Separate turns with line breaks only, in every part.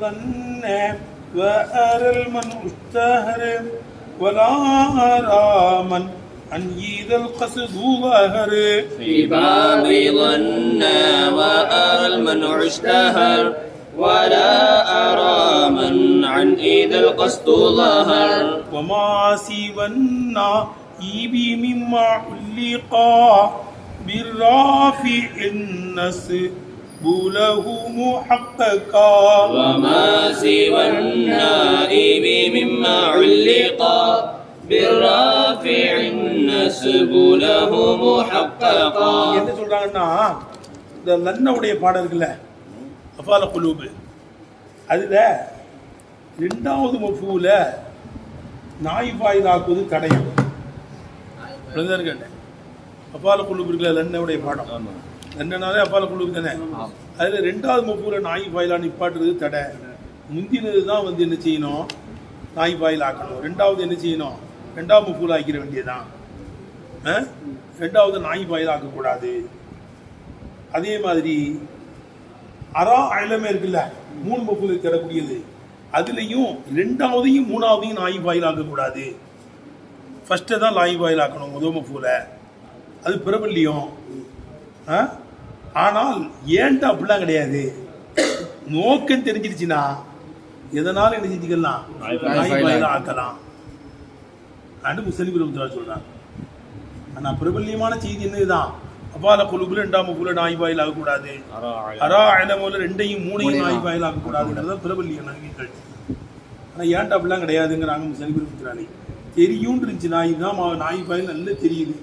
ظن وأرى المنع اشتهر ولا أرى من عن إذا القصد ظهر
في باب ظن وأرى المنع اشتهر ولا أرى من عن إذا القصد ظهر
وما سوى النائب مما علقا بالرافع النسب له محققا
وما سوى النائب مما علقا بالرافع النسب له محققا
என்ன சொல்றாங்கன்னா இந்த லன்னவுடைய பாடம் இருக்குல்ல அஃபால குலூபு அதுல ரெண்டாவது மஃபூல நாய் பாயிலாக்குவது தடயம் அப்படிதான் கேட்டேன் அப்பால குழுப்பு இருக்குல்ல லன்னவுடைய பாடம் லன்னனாலே அப்பால குழுப்பு தானே அதுல ரெண்டாவது மஃபூல நாய் பாயிலா நிப்பாட்டுறது தடை. முந்தினது தான் வந்து என்ன செய்யணும்? நாய் பாயில் ஆக்கணும். ரெண்டாவது என்ன செய்யணும்? ரெண்டாவது மஃபூல் ஆக்கிற வேண்டியதுதான். ஆ? ரெண்டாவது நாய் பாயில் ஆக்கக்கூடாது. அதே மாதிரி அரா அயலமே இருக்குல்ல மூணு மஃபூலுக்கு தரக்கூடியது. அதுலேயும் ரெண்டாவதையும் மூணாவதையும் நாய் பாயில் ஆக்கக்கூடாது. ஃபஸ்ட்டு தான் நாய் பாயில் ஆக்கணும் முதல் மஃபூலை அது பிரபல்யம். ஆ? ஆனால் ஏன்ட்டு அப்படிலாம் கிடையாது? நோக்கம் தெரிஞ்சிருச்சுன்னா எதனாலும் என்ன செஞ்சுக்கலாம் ஆக்கலாம். அண்டு முஸ்லிம் பெருமத்தார் சொல்றாங்க ஆனா பிரபல்யமான செய்தி என்னதுதான்? அப்பால குழுப்புல ரெண்டாம் மஃபூல நாய் பாயில் ஆகக்கூடாது. அரா அயலமோல ரெண்டையும் மூணையும் நாய் பாயில் ஆகக்கூடாதுங்கிறது தான் பிரபல்யம் நன்மைகள் ஆனா ஏன்டா அப்படிலாம் கிடையாதுங்கிறாங்க முஸ்லிம் பெருமத்தாரி தெரியும் இருந்துச்சு நாய் தான் நாய் பாயில் நல்லா தெரியுது.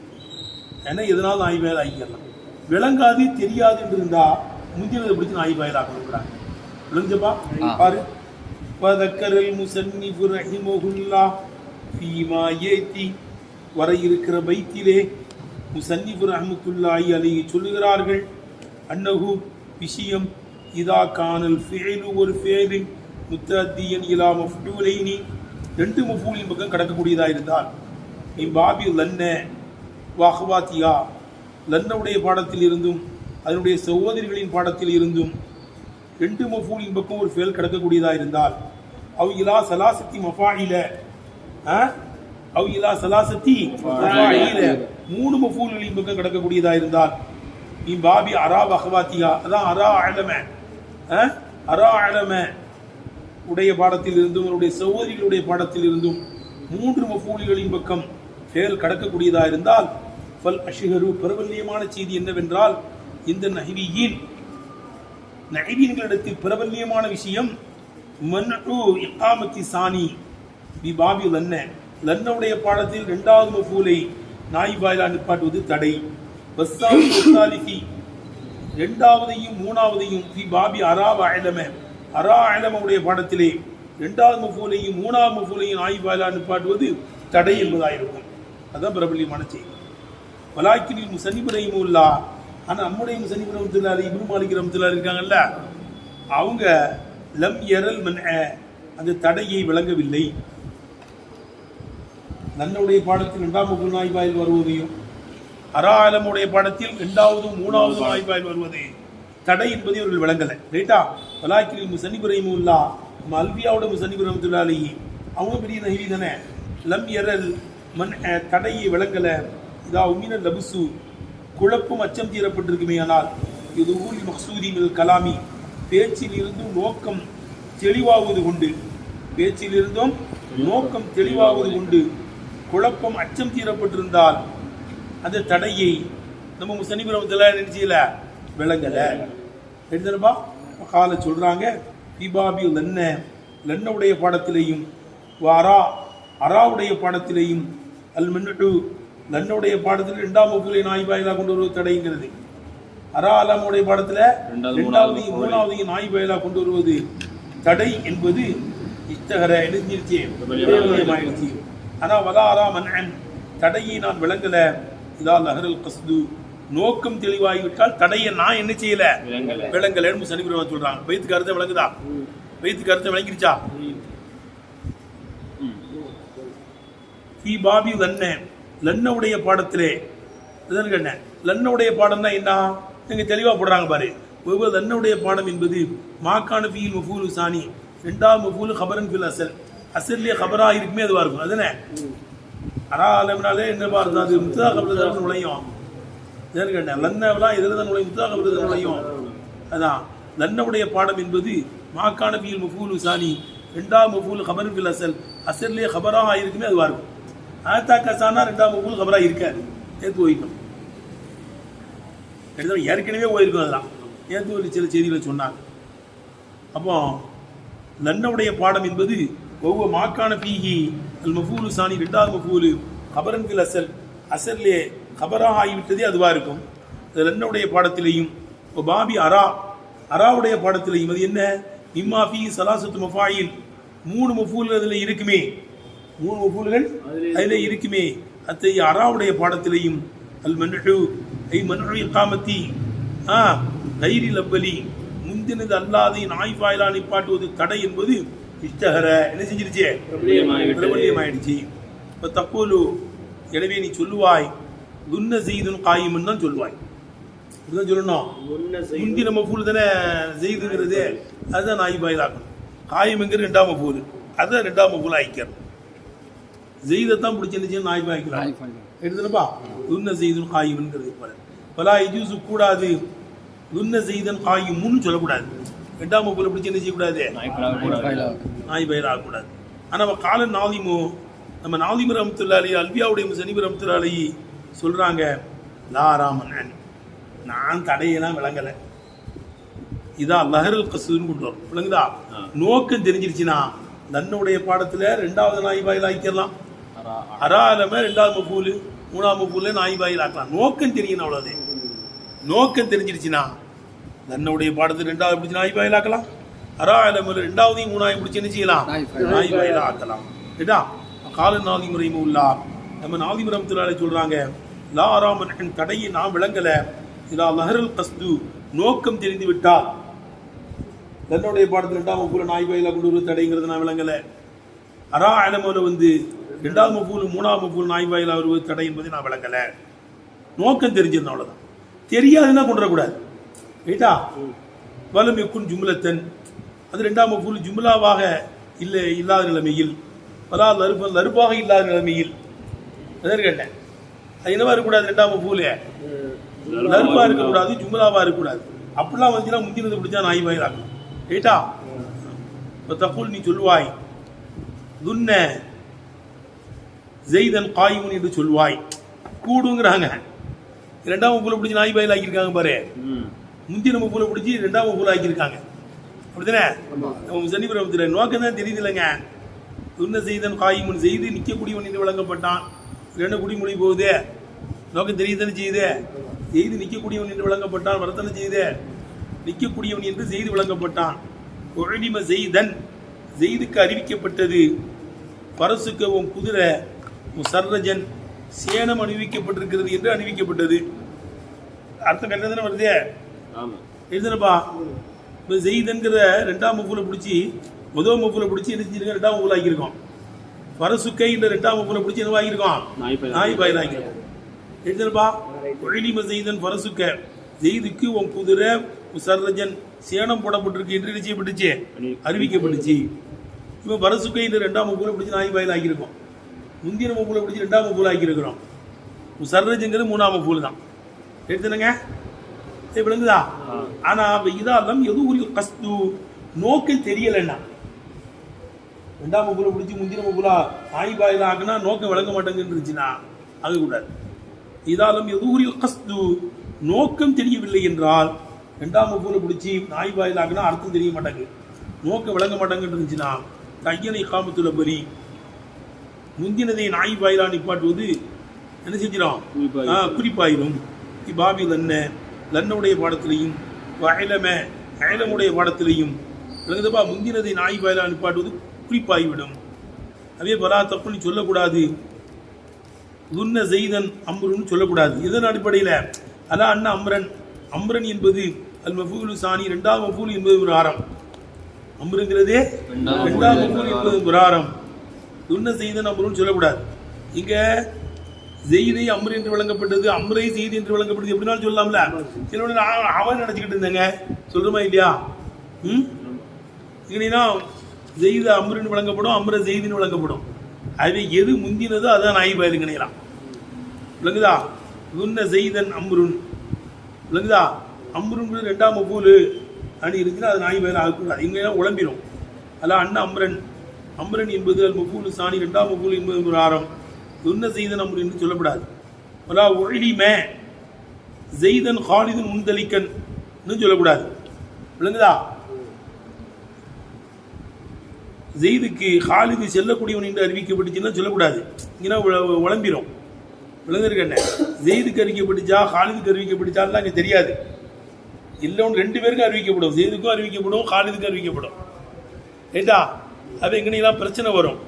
ஏன்னா எதனால நாய் பாயில் ஆகிக்கலாம் விளங்காது தெரியாது என்று இருந்தா முந்தினதை பிடிச்சி நாய் வாயிலாக கொடுக்குறாங்க. விளங்குப்பா பாரு. பதக்கரல் முசன்னிபு ரஹிமகுல்லா ஃபீமா ஏத்தி வர இருக்கிற பைத்திலே முசன்னிபு ரஹமத்துல்லாஹி அலிஹி சொல்லுகிறார்கள் அன்னகு விஷயம் இதா காணல் ஃபேலு ஒரு ஃபேலின் முத்தியன் இலா மஃப்டூலைனி ரெண்டு மஃபூலின் பக்கம் கடக்கக்கூடியதாக இருந்தால் என் பாபி லன்ன வாஹ்வாத்தியா லன்னவுடைய பாடத்தில் இருந்தும் அதனுடைய சகோதரிகளின் பாடத்தில் இருந்தும் ரெண்டு மஃபூலின் பக்கம் ஒரு ஃபேல் கிடக்கக்கூடியதாக இருந்தால் அவ் இலா சலாசத்தி மஃபாயில ஆ? அவ் இலா சலாசத்தி மூணு மஃபூல்களின் பக்கம் கிடக்கக்கூடியதாக இருந்தால் நீ பாபி அரா பகவாத்தியா அதான் அரா அழம ஆ? அரா அழம உடைய பாடத்தில் இருந்தும் அவருடைய சகோதரிகளுடைய பாடத்தில் இருந்தும் மூன்று மஃபூலிகளின் பக்கம் ஃபேல் கடக்கக்கூடியதாக இருந்தால் ஃபல் அஷிஹரு பிரபல்யமான செய்தி என்னவென்றால் இந்த நஹிவியின் நைவீன்களிடத்தில் பிரபல்யமான விஷயம் மன்னு இக்காமத்தி சாணி பி பாபி லன்ன லன்னவுடைய பாடத்தில் இரண்டாவது மஃபூலை நாய் வாயிலா நிப்பாட்டுவது தடை. பஸ்ஸாவி முஸ்தாலிஃபி இரண்டாவதையும் மூணாவதையும் பி பாபி அரா அயலம அரா அயலமுடைய பாடத்திலே இரண்டாவது மஃபூலையும் மூணாவது மஃபூலையும் நாய் வாயிலா நிப்பாட்டுவது தடை என்பதாயிருக்கும். அதுதான் பிரபல்யமான செய்தி. வலாக்கினில் முசன்னிப் ரஹிமுல்லா ஆனால் நம்முடைய முசன்னிப் ரஹமத்துல்லாரி இப்னு மாலிக் ரஹமத்துல்லா இருக்காங்கல்ல அவங்க லம் எரல் மன் அந்த தடையை விளங்கவில்லை. நன்னுடைய பாடத்தில் இரண்டாம் முகு நாய்வாயில் வருவதையும் அரா ஆலமுடைய பாடத்தில் இரண்டாவதும் மூணாவது நாய்வாயில் வருவது தடை என்பதை இவர்கள் விளங்கலை. ரைட்டா? வலாக்கினில் முசனிபுரையும் ரஹிமுல்லா நம்ம அல்வியாவோட முசனிபுரம் ரஹமத்துல்லாலி அவங்க பெரிய நகிரி தானே? லம் எரல் மண் தடையை விளங்கலை. இதா உமின லபுசு குழப்பம் அச்சம் தீரப்பட்டிருக்குமே ஆனால் இது ஊழி மக்சூதி மில் கலாமி. பேச்சிலிருந்தும் நோக்கம் தெளிவாவது கொண்டு பேச்சிலிருந்தும் நோக்கம் தெளிவாவது உண்டு. குழப்பம் அச்சம் தீரப்பட்டிருந்தால் அந்த தடையை நம்ம முசனிபுரத்தில் நினைச்சியில விளங்கலை. எடுத்துருப்பா கால சொல்கிறாங்க தீபாபி லன்ன லன்னவுடைய பாடத்திலையும் வாரா அராவுடைய பாடத்திலையும் அல் மின்னட்டு லன்னுடைய பாடத்தில் இரண்டாம் வகுப்பிலே நாய் வாயிலா கொண்டு வருவது தடைங்கிறது. அரா அலாமுடைய பாடத்துல
ரெண்டாவது,
இரண்டாவது
மூணாவது,
நாய் வாயிலா கொண்டு வருவது தடை என்பது இஷ்டகர எழுந்திருச்சு பிரபல்யமாயிருச்சு ஆனா வலா அரா மன்அன். தடையை நான் விளங்கல. இதால் அகரல் கஸ்து. நோக்கம் தெளிவாகிவிட்டால் தடையை நான் என்ன செய்யல?
விளங்கல.
விளங்கலன்னு சனிபுரம் சொல்றாங்க. வயிற்றுக்கு அர்த்தம் விளங்குதா? வயிற்றுக்கு அர்த்தம் விளங்கிருச்சா? பாபி லன்ன லன்னவுடைய பாடத்திலே. இதுதான் கேட்டேன் லன்னவுடைய பாடம்னா என்ன? இங்கே தெளிவாக போடுறாங்க பாரு. ஒவ்வொரு லன்னவுடைய பாடம் என்பது மாக்கான ஃபீல் மஃபூலு சாணி ரெண்டாவது மஃபூல் ஹபரன் ஃபீல் அசல் அசல்லே ஹபராக இருக்குமே அதுவாக இருக்கும். அதுனே அரா என்னவா இருந்தா அது முத்தா கபல நுழையும். ஏன்னு கேட்டேன் லன்னவெல்லாம் இதில் தான் நுழையும். முத்தா கபல நுழையும். அதான். லன்னவுடைய பாடம் என்பது மாக்கான ஃபீல் மஃபூல் சாணி ரெண்டாவது மஃபூல் ஹபரன் ஃபீல் அசல் அசல்லே ஹபராக இருக்குமே அதுவாக இருக்கும். ஆத்தா கசானா ரெண்டாவது மஃபூல் கபராக இருக்காது நேற்று போயிட்டோம் கிட்டத்தட்ட ஏற்கனவே போயிருக்கும் அதெல்லாம் நேற்று ஒரு சில செய்திகளை சொன்னாங்க. அப்போ நன்னவுடைய பாடம் என்பது ஒவ்வொரு மாக்கான பீகி அல் மஃபூலு சாணி ரெண்டாவது மஃபூலு கபரன் பில் அசல். அசல்லே கபராக ஆகிவிட்டதே அதுவாக இருக்கும். அது லன்னவுடைய பாடத்திலேயும் இப்போ பாபி அரா. அராவுடைய பாடத்திலேயும் அது என்ன? இம்மா ஃபி சலாசத்து மஃபாயில். மூணு மஃபூல்கள் அதில் இருக்குமே. மூணு மஃபூல்கள் அதில் இருக்குமே அத்தகைய அராவுடைய பாடத்திலேயும் அல் மன்ஹு ஐ மன்ஹு இகாமத்தி ஆ கைரி லப்பலி முந்தினது அல்லாதை நாய் வாயிலா நிப்பாட்டுவது தடை என்பது இஷ்டகர என்ன செஞ்சிருச்சே. பிரபல்யமாயிடுச்சு இப்போ தப்போலு எனவே நீ சொல்லுவாய் துன்ன செய்துன் காயும்னு தான் சொல்லுவாய் இதுதான் சொல்லணும். முந்தி நம்ம ஃபூல் தானே செய்துங்கிறது. அதுதான் நாய் வாயிலாக்கணும். காயம்ங்கிற ரெண்டாம் ஃபூல் அதை ரெண்டாம் ஃபூல் ஆயிக்கிறது ஜெய்தத்தான் பிடிச்சிருந்துச்சு நாய் வாய்க்கலாம் எடுத்துனப்பா துன்ன செய்துன் காயும்ங்கிறது போல பலா இஜூசு கூடாது துன்ன செய்தன் காயும்னு சொல்லக்கூடாது ரெண்டாம் ஃபூல் பிடிச்சி என்ன செய்யக்கூடாது நாய் பயிர் ஆகக்கூடாது ஆனால் நம்ம கால நாதிமோ நம்ம நாதிம ரமத்துல்லாலி அல்வியாவுடைய சனிபு ரமத்துல்லாலி சொல்கிறாங்க லாராமன் நான் தடையெல்லாம் விளங்கலை இதான் லஹருல் கசுன்னு கொண்டு வரும் விளங்குதா நோக்கம் தெரிஞ்சிருச்சுன்னா நன்னுடைய பாடத்தில் ரெண்டாவது நாய் வாயில் ஆக்கிடலாம் அராலம ரெண்டாவது மப்பூலு மூணாவது மப்பூல நாய் வாயில் ஆக்கலாம். நோக்கம் தெரியணும் அவ்வளோதே நோக்கம் தெரிஞ்சிருச்சுன்னா நன்னுடைய பாடத்தில் ரெண்டாவது பிடிச்சி நாய் வாயில் ஆக்கலாம். அராலம ரெண்டாவதையும் மூணாவது பிடிச்சி என்ன செய்யலாம்? நாய் வாயில் ஆக்கலாம். கேட்டா? கால நாதிமுறை உள்ளா நம்ம நாதிமுறம் திராலை சொல்றாங்க லா ஆராமன் தடையை நான் விளங்கல. இதா லஹருல் கஸ்து நோக்கம் தெரிந்து விட்டால் தன்னுடைய பாடத்தில் ரெண்டாம் வகுப்புல நாய் வாயிலா கொண்டு வருவது தடைங்கிறது நான் விளங்கல. அரா அலமோல வந்து ரெண்டாவது மஃபூல் மூணாவது மஃபூல் நாய் வாயிலா வருவது தடை என்பதை நான் விளங்கல. நோக்கம் தெரிஞ்சிருந்தோம் அவ்வளவுதான். தெரியாதுன்னா கொண்டு வரக்கூடாது ரைட்டா? வலம் எக்குன் ஜும்லத்தன். அது ரெண்டாம் மஃபூல் ஜும்லாவாக இல்லை இல்லாத நிலைமையில். பலா லருப்ப லருப்பாக இல்லாத நிலைமையில். அதான் கேட்டேன். அது என்னவா இருக்கக்கூடாது ரெண்டாம் மஃபூலே லருப்பா இருக்கக்கூடாது ஜும்லாவா இருக்கக்கூடாது. அப்படிலாம் வந்துச்சுன்னா முந்தினது பிடிச்சா நாய் வாயிலாக்கணும் ரைட்டா? இப்போ தப்புல் நீ சொல்லுவாய் துன்ன ஜெய்தன் காயுன் என்று சொல்வாய். கூடுங்கிறாங்க. ரெண்டாம் வகுப்புல பிடிச்சி நாய் வாயில் ஆக்கியிருக்காங்க பாரு. முந்தின வகுப்புல பிடிச்சி ரெண்டாம் வகுப்புல ஆக்கியிருக்காங்க. அப்படிதானே நம்ம சனிபுரத்தில் நோக்கம் தான் தெரியுது இல்லைங்க துன்ன செய்தன் காயுமன் செய்து நிற்கக்கூடியவன் என்று விளங்கப்பட்டான். ரெண்டு குடிமொழி போகுது. நோக்கம் தெரியுதானே செய்யுது? செய்து நிற்கக்கூடியவன் என்று விளங்கப்பட்டான் வரத்தனை செய்து நிற்கக்கூடியவன் என்று செய்து விளங்கப்பட்டான். ஒழிம செய்தன் செய்துக்கு அறிவிக்கப்பட்டது. பரசுக்கு உன் குதிரை முசர்ரஜன் சேனம் அணிவிக்கப்பட்டிருக்கிறது என்று அணிவிக்கப்பட்டது. அர்த்தம் கரெக்டாக தானே வருதே? எழுதுனப்பா. இப்போ செய்தன்கிற ரெண்டாம் முப்புல பிடிச்சி முதல் முப்புல பிடிச்சி என்ன செஞ்சிருக்கோம்? ரெண்டாம் முப்புல ஆக்கியிருக்கோம். பரசுக்கை இந்த ரெண்டாம் முப்புல பிடிச்சி என்ன ஆகியிருக்கோம்
நாய் பயிர்
ஆக்கியிருக்கோம். எழுதுனப்பா. ஒழிலிம செய்தன் பரசுக்க செய்துக்கு உன் குதிரை சர்ரஜன் சேனம் போடப்பட்டிருக்கு என்று என்ன செய்யப்பட்டுச்சு? அறிவிக்கப்பட்டுச்சு. இப்போ பரசுக்கை இந்த ரெண்டாம் முப்புல பிடிச்சி நாய் பயிர் ஆக்கியிருக்கோம். முந்தின முப்புல பிடிச்சி ரெண்டாம் முப்புல ஆக்கியிருக்கிறோம். சர்ரஜங்கிறது மூணாம் முப்புல தான். எடுத்துனுங்க சரி விளங்குதா? ஆனா அவ இதாலம் எது உரிய கஸ்து. நோக்கம் தெரியலன்னா ரெண்டாம் முப்புல பிடிச்சி முந்தின முப்புலா நாய் பாயில் ஆக்குனா நோக்கம் விளங்க மாட்டேங்குன்னு இருந்துச்சுன்னா அது கூடாது இதாலும் எது உரிய கஸ்து. நோக்கம் தெரியவில்லை என்றால் ரெண்டாம் முப்புல பிடிச்சி நாய் பாயில் ஆக்குனா அர்த்தம் தெரிய மாட்டேங்குது. நோக்கம் விளங்க மாட்டேங்குன்னு இருந்துச்சுன்னா கையனை காமத்துல பரி முந்தினதை நாய் வாயிலா நிப்பாட்டுவது என்ன செஞ்சிடும்
குறிப்பாயிரும்.
இப்பாபி லன்ன லன்னுடைய பாடத்திலையும் வயலம அயலமுடைய பாடத்திலையும் விளங்குதப்பா முந்தினதை நாய் வாயிலா நிப்பாட்டுவது குறிப்பாகிவிடும் அதே பலா தப்புன்னு சொல்லக்கூடாது. துன்ன செய்தன் அம்ருன்னு சொல்லக்கூடாது. இதன் அடிப்படையில் அலா அண்ணா அம்ரன் அம்ரன் என்பது அல் மஃபூலு சாணி ரெண்டாம் மஃபூல் என்பது ஒரு ஆரம். அம்ருங்கிறதே
ரெண்டாம்
மஃபூல் என்பது ஒரு ஆரம். துன்ன செய்தன் அம்ருன்னு சொல்லக்கூடாது. இங்க செய்தி அம்ரு என்று விளங்கப்பட்டது அம்ரை செய்தி என்று விளங்கப்பட்டது எப்படினாலும் சொல்லலாம்ல. சில அவன் நினைச்சுக்கிட்டு இருந்தேங்க. சொல்லுமா இல்லையா? ம்? இல்லைன்னா ஜெய்த அம்ருன்னு விளங்கப்படும் அம்ர செய்தின்னு விளங்கப்படும் அது எது முந்தினதோ அதான் நாய் பாயில் கிடைக்கலாம் விளங்குதா? துன்ன செய்தன் அம்ருன். விளங்குதா? அம்ருன் ரெண்டாம் மபூலு அப்படி இருந்துச்சுன்னா அது நாய் பயிர் ஆகக்கூடாது இங்கே உழம்பிடும் அதான் அண்ணா அம்ரன். அம்ரன் என்பது அல் மபூலு சாணி ரெண்டாம் முகூல் என்பது ஒரு ஆரம். துன்ன ஜெய்தன் அம்ரு என்று சொல்லப்படாது. உழகி மே ஜெய்தன் ஹாலிதன் முன்தலிக்கன் சொல்லக்கூடாது விளங்குதா? ஜெயிதுக்கு ஹாலிது செல்லக்கூடியவன் என்று அறிவிக்கப்பட்டுச்சுன்னா சொல்லக்கூடாது இங்கன்னா உழம்பிடும் உழம்பிரும் விளங்கிருக்கண்ணே ஜெயிதுக்கு அறிவிக்கப்பட்டுச்சா ஹாலிதுக்கு அறிவிக்கப்பட்டுச்சான்னு அங்கே தெரியாது. இல்லை ஒன்று ரெண்டு பேருக்கும் அறிவிக்கப்படும். ஜெயிதுக்கும் அறிவிக்கப்படும் ஹாலிதுக்கும் அறிவிக்கப்படும். ஏண்டா அது எங்கனையெல்லாம் பிரச்சனை வரும்?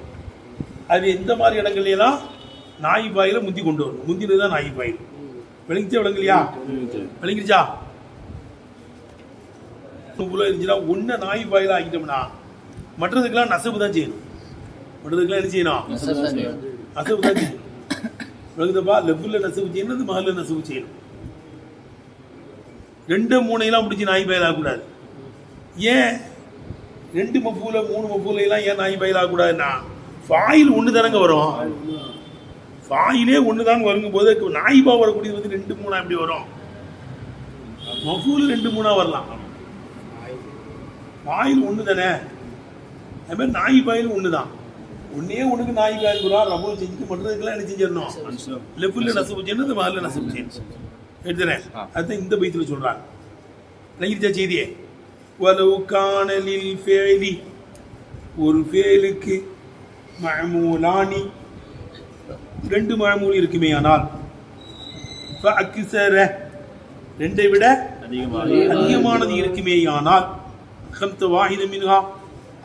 அது எந்த மாதிரி இடங்கள்ல எல்லாம் நாய் பாயில முந்தி கொண்டு வரணும்? முந்தினது தான் நாய் பாயில் விளங்கிச்சா விளங்கலையா? விளங்கிருச்சா? உள்ள இருந்துச்சுன்னா ஒன்றை நாய் பாயில ஆக்கிட்டோம்னா மற்றதுக்கெல்லாம் நசப்பு தான் செய்யணும். மற்றதுக்கெல்லாம் என்ன செய்யணும்? நசவு தான் செய்யணும். விளங்குதப்பா லெஃப்டில் நசவு செய்யணும் மகளில் நசவு செய்யணும். ரெண்டு மூணையெல்லாம் பிடிச்சி நாய் பயில் ஆகக்கூடாது ஏன்? ரெண்டு மப்பூல மூணு மப்பூல எல்லாம் ஏன் நாய் பயில் ஆகக்கூடாதுன்னா ஃபாயில் ஒன்று தானங்க வரும். ஃபாயிலே ஒன்று தாங்க வருங்கும் போது நாய்பா வரக்கூடியது வந்து ரெண்டு மூணா எப்படி வரும்? மஃபூல் ரெண்டு மூணா வரலாம். பாயில் ஒன்று தானே? அது மாதிரி நாய் பாயில் ஒன்று தான். ஒன்னே ஒன்றுக்கு நாய் பாயில் குரா ரபோ செஞ்சுட்டு மற்றதுக்கெல்லாம் என்ன செஞ்சிடணும்? லெஃப்டில் நசப்பு செய்யணும் இந்த மகளில் நசப்பு செய்யணும் எடுத்துறேன் அதுதான் இந்த பைத்தில் சொல்கிறாங்க விளங்கிருச்சா செய்தியே. வலவு காணலில் ஃபேலி ஒரு ஃபேலுக்கு மழமூலானி ரெண்டு மழமூல் இருக்குமே ஆனால் அக்கிசர ரெண்டை விட அதிகமானது. இருக்குமேயானால் ஹம்த வாஹித மின்ஹா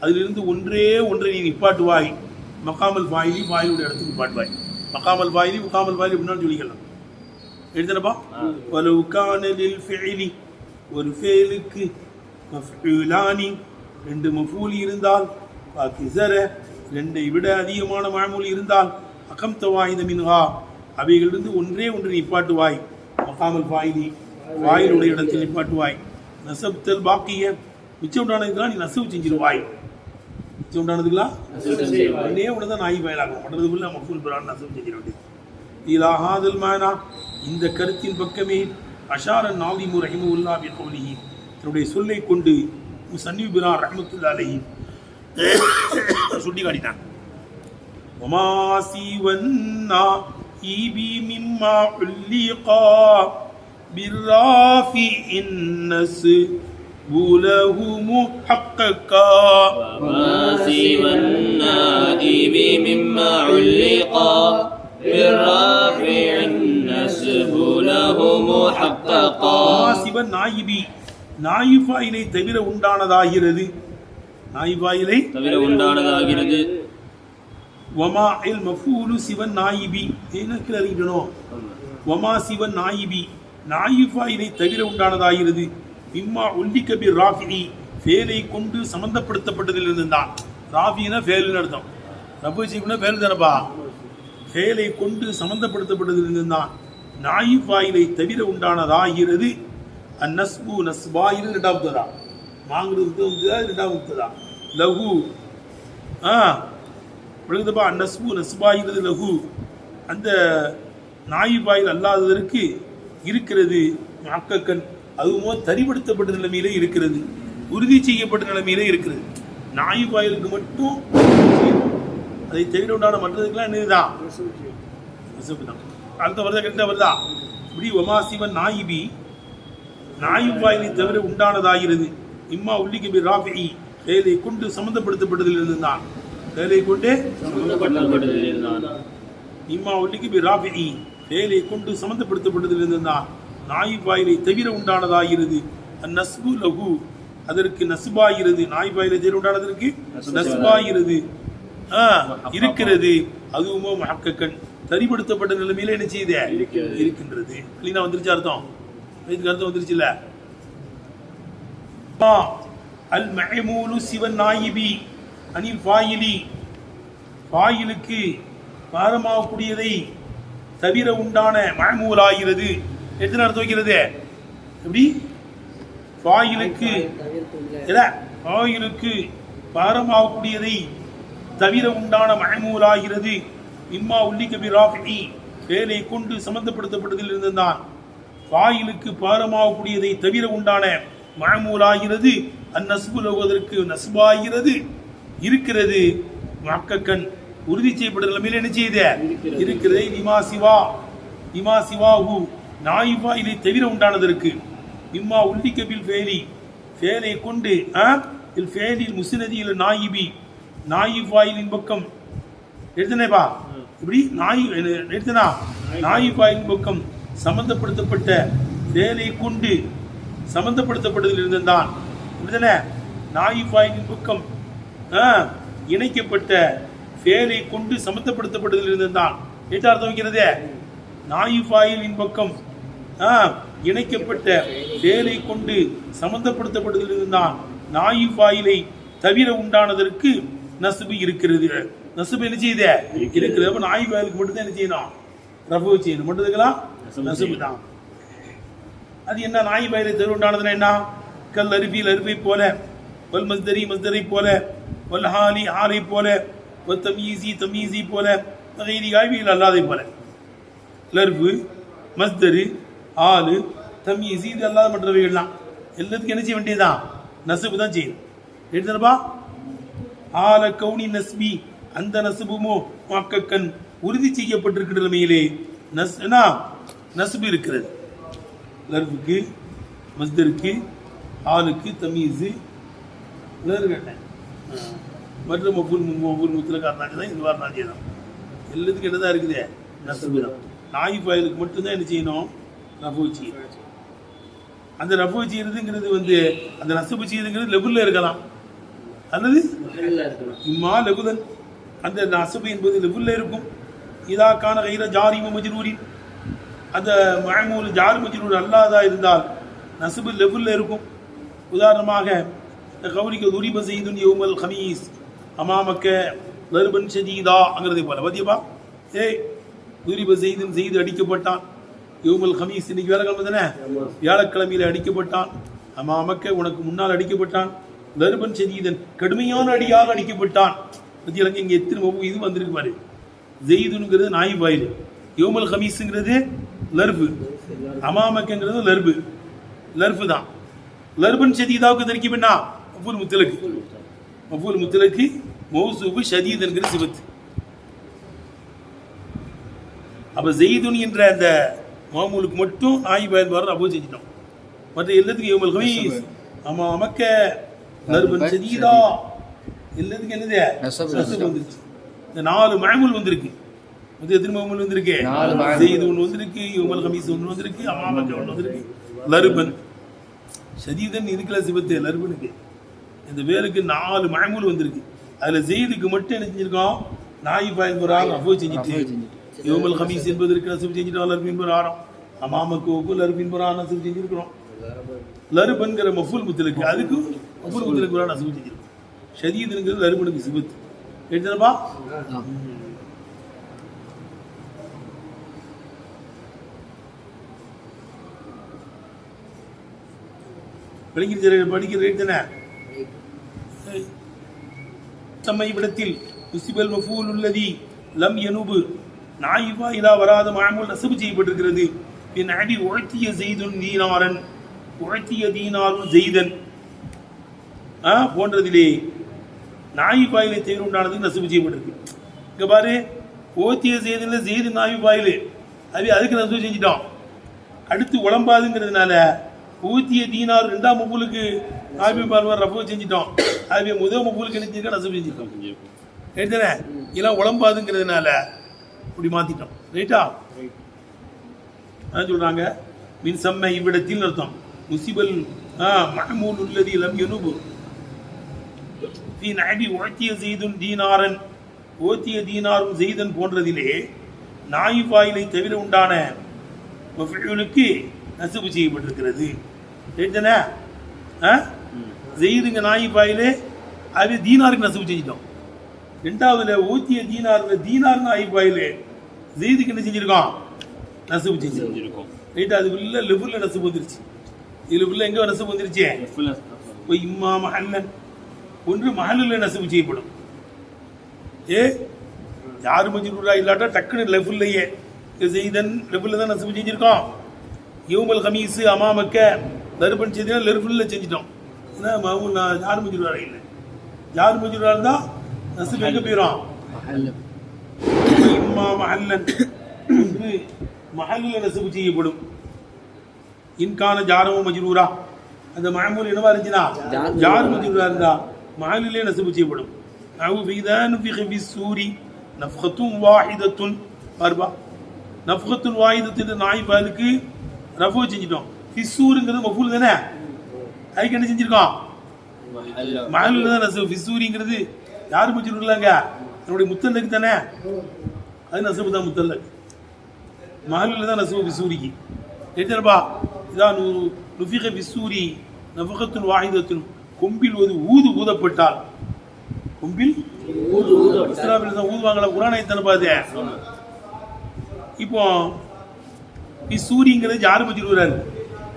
அதிலிருந்து ஒன்றே ஒன்றை நீ நிப்பாட்டுவாய் மக்காமல் பாயிலி பாயிலுடைய இடத்துக்கு நிப்பாட்டுவாய். மக்காமல் பாயிலி முக்காமல் பாயிலி முன்னாடி சொல்லிக்கலாம். எழுதுனப்பா؟ வலவு காணலில் ஃபெயிலி ஒரு ஃபேலுக்கு மஃபூலானி ரெண்டு மஃபூலி இருந்தால் பாக்கிசர ரெண்டை விட அதிகமான மழமூலி இருந்தால் அகம்த வாயுத மின்ஹா அவைகளிலிருந்து ஒன்றே ஒன்று நிப்பாட்டுவாய். மக்காமல் பாயிலி வாயிலுடைய இடத்தில் நிப்பாட்டுவாய். நசப்தல் பாக்கிய மிச்சம் உண்டானதுக்கெல்லாம் நீ நசவு செஞ்சிருவாய். மிச்சம் உண்டானதுக்கெல்லாம் ஒன்னே ஒன்று தான் நாய் பயலாகும். மற்றதுக்குள்ள மஃபூல் பிரான் நசவு செஞ்சிட வேண்டியது. மானா இந்த கருத்தின் பக்கமே அஷாரன் நாதிமு ரஹிமுல்லா பின் கௌலிஹி. தன்னுடைய சொல்லை கொண்டு சன்னி பிரான் ரஹமத்துல்லா அலைஹி சுட்டி காட்டினான் وما سوى النائب مما علقا بالرافع النسب له محققا
وما سوى النائب مما علقا بالرافع النسب له محققا
சிவன் நாயிபி நாயிபாயிலை தவிர உண்டானதாகிறது. நாயிபாயிலை
தவிர உண்டானதாகிறது.
வமா இல் மஃபூலு சிவன் நாயிபி. எனக்கு அறிவிக்கணும் வமா சிவன் நாயிபி. நாயிபாயிலை தவிர உண்டானதாகிறது. இம்மா உல்லிக்க பி ராஃபி ஃபேலை கொண்டு சம்பந்தப்படுத்தப்பட்டதிலிருந்து தான் ராஃபினா ஃபேலுன்னு அர்த்தம். ரப்பு சீப்னா ஃபேல் தானப்பா? ஃபேலை கொண்டு சம்பந்தப்படுத்தப்பட்டதிலிருந்து தான் நாயிபாயிலை தவிர உண்டானதாகிறது. அந்நஸ்பு நஸ்பாயிரு ரெண்டாவது முத்ததா மாங்குறது முத்ததா ரெண்டாவது முத்ததா லகு ஆ விழுந்தப்பா அந்நஸ்பு நஸ்பாயிறது லகு அந்த நாயிபாயில் அல்லாததற்கு இருக்கிறது. மாக்கக்கன் அதுவும் தரிப்படுத்தப்பட்ட நிலைமையிலே இருக்கிறது. உறுதி செய்யப்பட்ட நிலைமையிலே இருக்கிறது. நாயிபாயிலுக்கு மட்டும் அதை தவிர உண்டான மற்றதுக்கெல்லாம் என்னதுதான் தான். அடுத்த வருதா கரெக்டாக வருதா இப்படி ஒமாசிவன் நாயிபி நாயிபாயிலை தவிர உண்டானதாகிறது. இம்மா உள்ளிக்கு பி ராஃபி வேலை கொண்டு சம்மந்தப்படுத்தப்பட்டதிலிருந்து தான் வேலை கொண்டு இம்மா ஒல்லிக்கு பி ராஃபி வேலை கொண்டு சம்மந்தப்படுத்தப்பட்டதிலிருந்து தான் நாயிபாயிலை தவிர உண்டானதாகிறது. அந்நஸ்பு லகு அதற்கு நசுபாகிறது நாய்பாயிலை தவிர உண்டானதற்கு நசுபாகிறது ஆ, இருக்கிறது. அதுவுமோ மஹக்கன் தரிப்படுத்தப்பட்ட நிலைமையில என்ன செய்யுது இருக்கின்றது. கிளீனா வந்துருச்சு அர்த்தம். இதுக்கு அர்த்தம் வந்துருச்சுல்ல? அல் மஹமூலு சிவன் நாயிபி அனில் ஃபாயிலி ஃபாயிலுக்கு பாரமாகக்கூடியதை தவிர உண்டான மஹமூலாகிறது. எத்தனை அர்த்தம் வைக்கிறது? எப்படி? ஃபாயிலுக்கு ஃபாயிலுக்கு பாரமாகக்கூடியதை தவிர உண்டான மழமூலாகிறது இம்மா உள்ளிக்கபி ராஃபி வேலை கொண்டு சம்பந்தப்படுத்தப்பட்டதில் இருந்துதான் வாயிலுக்கு பாரமாகக்கூடியதை தவிர உண்டான மழமூலாகிறது அந்நசுபு லோகதற்கு நசுபாகிறது இருக்கிறது. மக்கக்கண் உறுதி செய்யப்பட்ட நிலைமையில் என்ன செய்த? இருக்கிறது. நிமா சிவா நிமா சிவாஹு நாயிபா இதை தவிர உண்டானதற்கு. இம்மா உள்ளிக்கபில் ஃபேலி ஃபேலை கொண்டு ஆ? இல் ஃபேலில் முசினதியில் நாயிபி. நாயிப் வாயிலின் பக்கம். எழுதுனேப்பா. இப்படி நாய் எழுதுனா? நாயிப் வாயிலின் பக்கம். சம்பந்தப்படுத்தப்பட்ட ஃபேலை கொண்டு சம்பந்தப்படுத்தப்பட்டதில் இருந்துதான் வாயிலின் பக்கம் ஆ, இணைக்கப்பட்ட ஃபேலை கொண்டு சம்பந்தப்படுத்தப்பட்டதில் இருந்துதான் என்ன அர்த்தம் வைக்கிறதே? நாயிஃபாயிலின் பக்கம் ஆ, இணைக்கப்பட்ட வேலை கொண்டு சம்பந்தப்படுத்தப்பட்டதிலிருந்தான் நாயிஃபாயிலை தவிர உண்டானதற்கு நசுபு இருக்கிறது. நசுபு என்ன செய்யுது இருக்கிறது. அப்ப நாயிஃபாயிலுக்கு மட்டும் தான் என்ன செய்யணும்? ரஃபு செய்யணும். மட்டும் நசுபு தான் அது என்ன நாய் பயிரை தவிர என்ன? கல் அருவியில் அருவை போல வல் மஸ்தரி மஸ்தரை போல வல் ஹாலி ஹாலை போல வல் தமீசி தமீசி போல வகைரி காய்விகள் அல்லாதை போல. லர்பு மஸ்தரு ஆளு தமீசி இது அல்லாத மற்றவைகள்லாம் எல்லாத்துக்கும் என்ன செய்ய வேண்டியதுதான் நசுபு தான் செய்யும். எடுத்துருப்பா ஆல கவுனி நஸ்பி அந்த நசுபுமோ மக்கக்கண் உறுதி செய்யப்பட்டிருக்கிற நிலைமையிலே நஸ் என்ன? நசுபு இருக்கிறது. லர்ஃபுக்கு மஸ்தருக்கு ஆளுக்கு தமீஸு கேட்டேன் மற்ற மஃபூல் மஃபூல் முத்தில் காரணாச்சு தான் இது வாரணாச்சு தான். எல்லாத்துக்கும் என்ன தான் இருக்குது நசுபு தான். நாய் ஃபயலுக்கு மட்டும்தான் என்ன செய்யணும்? ரஃபு செய்யணும். அந்த ரஃபு செய்யறதுங்கிறது வந்து அந்த நசுபு செய்யறதுங்கிறது லெவலில் இருக்கலாம். அல்லது? இம்மா லகுதன். அந்த நசுபு என்பது லெவலில் இருக்கும். இதாக்கான கைர ஜாரிம மஜ்ரூரின். அந்த மழமூல் ஜார் மஜ்ரூர் அல்லாதா இருந்தால் நசுபு லெவலில் இருக்கும். உதாரணமாக கவுனிக்கு துரிப செய்துன் யோமல் ஹமீஸ் அமாமக்க லர்பன் ஷதீதாங்கிறதை போல. பத்தியப்பா? ஏய் துரிப செய்துன் செய்து அடிக்கப்பட்டான். யோமல் ஹமீஸ் இன்னைக்கு வேலைக்கிழமை தானே? வியாழக்கிழமையில் அடிக்கப்பட்டான். அமாமக்க உனக்கு முன்னால் அடிக்கப்பட்டான். லர்பன் ஷதீதன் கடுமையான அடியாக அடிக்கப்பட்டான். பத்தியலங்க இங்கே எத்தனை ஒவ்வொரு இது வந்திருக்கு பாரு. ஜெயிதுங்கிறது நாய் வாயில். யோமல் ஹமீஸுங்கிறது லர்பு. அமாமக்கங்கிறது லர்பு. லர்பு தான். லர்பன் ஷதீதாவுக்கு தெரிவிக்கப்பண்ணா மஃபூல் முத்தலக்கு. மஃபூல் முத்தலக்கு மௌசூபு ஷதீதுங்கிற சிவத்து. அப்ப ஜெயிதுன் என்ற அந்த மாமூலுக்கு மட்டும் நாய் பயன் வர அபோ செஞ்சிட்டோம் மற்ற எல்லாத்துக்கும் யோமல் ஹமீஸ். ஆமா அமக்க லர்பன் ஷதீதா. எல்லாத்துக்கும் என்னது? வந்துருச்சு. இந்த நாலு மழமுல் வந்திருக்கு. வந்து எத்தனை மழமுல் வந்திருக்கு. செய்து ஒன்று வந்திருக்கு யுமல் ஹமீஸ் ஒன்று வந்திருக்கு அமாமக்க ஒன்று வந்திருக்கு. லருபன். ஷதீதன் இதுக்குல சிவத்து லருபனுக்கு. இந்த பேருக்கு நாலு மழமுல் வந்திருக்கு. அதுல ஜெயிதுக்கு மட்டும் என்ன செஞ்சிருக்கோம்? நாய் பாய்ந்துறாங்க அஃபோ செஞ்சுட்டு. யோமல் ஹமீஸ் என்பது இருக்கு நசுபு செஞ்சுட்டு லருபு என்பது ஆரம். அமாமக்கு லருபு என்பது நசுபு செஞ்சிருக்கிறோம். லருபன்கிற மஃபூல் முத்தலுக்கு அதுக்கு மஃபூல் முத்தலுக்கு ஒரு நசுபு செஞ்சிருக்கோம் ஷதீதுங்கிறது லருபனுக்கு சிவத்து. எடுத்தனப்பா படிக்கிற படிக்கிற ரேட் தானே தம்மை மஃபூல் உள்ளதி லம் எனுபு நாயிவா இலா வராத மாமூல் நசபு செய்யப்பட்டிருக்கிறது. என் அடி உழைத்திய செய்துன் தீனாரன் உழைத்திய தீனாரும் செய்தன். ஆ போன்றதிலே நாயிபாயிலே தேர் உண்டானது நசுபு செய்யப்பட்டிருக்கு. இங்கே பாரு ஓத்திய செய்தில் செய்து நாயிபாயிலே அது அதுக்கு நசுபு செஞ்சிட்டோம் அடுத்து உழம்பாதுங்கிறதுனால ஊத்திய தீனார் ரெண்டாம் மஃபூலுக்கு நாபி பார்வர் ரப்பு செஞ்சிட்டோம். அது முதல் மஃபூலுக்கு என்ன செஞ்சிருக்கோம் நசபு செஞ்சிட்டோம் எடுத்தனே இதெல்லாம் உழம்பாதுங்கிறதுனால இப்படி மாத்திட்டோம். ரைட்டா அதான் சொல்றாங்க. மின் செம்மை இவ்விடத்தில் அர்த்தம் முசிபல் ஆ மஹமூல் உள்ளதி லம் யனுபு. ஃபீ நஅபி உஅத்திய செய்துன் தீனாரன். ஓத்திய தீனாரும் செய்தன் போன்றதிலே நாய் பாயிலை தவிர உண்டான நசுபு செய்யப்பட்டிருக்கிறது. ரைட்டானே ஆ? ஜெயிதுங்க நாய் பாயிலே அது தீனாருக்கு நசுபு செஞ்சிட்டோம். ரெண்டாவதுல ஊத்திய தீனார்ல தீனார் நாய் பாயிலே ஜெயிதுக்கு என்ன செஞ்சிருக்கோம்? நசுபு செஞ்சிருக்கோம். ரைட்டா அது உள்ள லெவலில் நசுபு வந்துருச்சு. இதுல உள்ள எங்க நசுபு வந்துருச்சு? இப்போ இம்மா மஹல்லன் ஒன்று மஹலில் நசுவு செய்யப்படும். ஏ? யார் மஜ்ரூரா இல்லாட்டா டக்குன்னு லெஃபுல்லையே. செய்தன் லெஃபுல்ல தான் நசுவு செஞ்சிருக்கோம். யூமல் ஹமீஸு அமாமக்க தர்பன் செய்தினா லெஃபுல்ல செஞ்சிட்டோம். ஏன்னா மாமூல் நான் யார் மஜ்ரூரா இல்லை. யார் மஜ்ரூரா தான் நசுவு எங்க போயிடும் இம்மா மஹல்லன் என்று மஹல்லில் செய்யப்படும். இன்கான ஜாரமும் மஜ்ரூரா. அந்த மஹமூல் என்னவா இருந்துச்சுன்னா
ஜார்
ஜார் இருந்தா மஹல்லிலே நசுவு செய்யப்படும். அவு ஃபீதான் ஃபி ஃபி சூரி நஃப்கத்தும் வாஹிதத்துன். பார்பா நஃப்கத்துல் வாஹிதத்தின் நாய் பாலுக்கு ரஃபு செஞ்சிட்டோம். ஃபிசூருங்கிறது மஃபூல் தானே? அதுக்கு என்ன செஞ்சிருக்கோம்? மஹல்ல தான் நசுவு. ஃபிசூரிங்கிறது யார் மஜ்ரூர்லாங்க என்னுடைய முத்தல்லக்கு தானே? அது நசுவு தான் முத்தல்லக் மஹல்ல தான் நசுவு ஃபிசூரிக்கு. எத்தனைப்பா இதான் நு- நுஃபிக ஃபிசூரி நஃபகத்துல் வாஹிதத்துன். கொம்பில் ஒரு ஊது ஊதப்பட்டால். கொம்பில் இஸ்லாமில் தான் ஊதுவாங்களா? குரானை எத்தனை பாது இப்போ ஃபிசூரிங்கிறது யார் மஜ்ரூராரு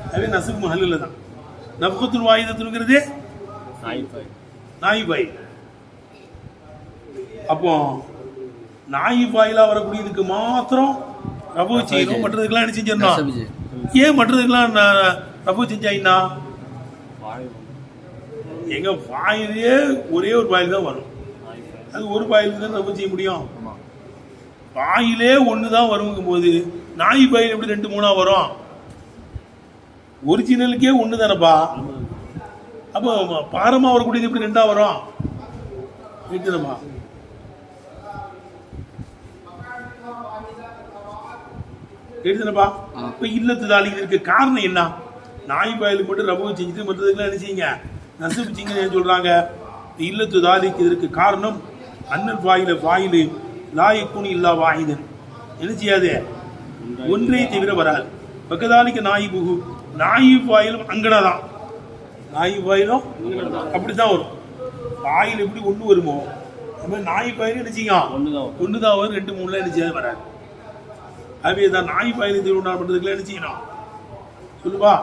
அதே நசுவு மஹல்ல தான் நஃபகத்துல் வாஹிதத்துங்கிறது நாய் பாய் அப்போ நாய் பாயிலா வரக்கூடியதுக்கு மாத்திரம் ரபு செய்யணும் மற்றதுக்கெல்லாம் என்ன செஞ்சிடணும். ஏன் மற்றதுக்கெல்லாம் ரபு செஞ்சாயினா எங்க வாயிலே ஒரே ஒரு பாயில் தான் வரும் அது ஒரு பாயில் தான் ரபு செய்ய முடியும் வாயிலே ஒன்று தான் வருங்கும் போது நாய் பாயில் எப்படி ரெண்டு மூணா வரும்? ஒரிஜினலுக்கே ஒன்று தானப்பா அப்போ பாரமா வரக்கூடியது எப்படி ரெண்டா வரும்? இருக்குதுமா எழுதுனப்பா. இப்ப இல்லத்து தாலிக்கு இருக்க காரணம் என்ன? நாய் பாயலுக்கு மட்டும் ரபு செஞ்சுட்டு மற்றதுக்கெல்லாம் என்ன செய்யுங்க? நசுப்பு இந்த இல்லத்து தாலிக்கு இதற்கு காரணம் அண்ணன் வாயில வாயிலு லாயக்குனி இல்லா வாயிதன் என்ன செய்யாது? ஒன்றே தவிர வராது. பக்கதாலிக்கு நாய் புகு நாய் வாயிலும் அங்கனதான் நாய் வாயிலும் அப்படித்தான் வரும். வாயில் எப்படி ஒன்று வருமோ அது மாதிரி நாய் பாயிலும் செய்யும்? ஒன்று தான் வரும். ரெண்டு மூணுல என்ன செய்யாது வராது. அதுவே தான் நாய் பாயில் திருவிழா பண்ணுறதுக்குலாம் என்ன செய்யணும்? சொல்லுப்பா.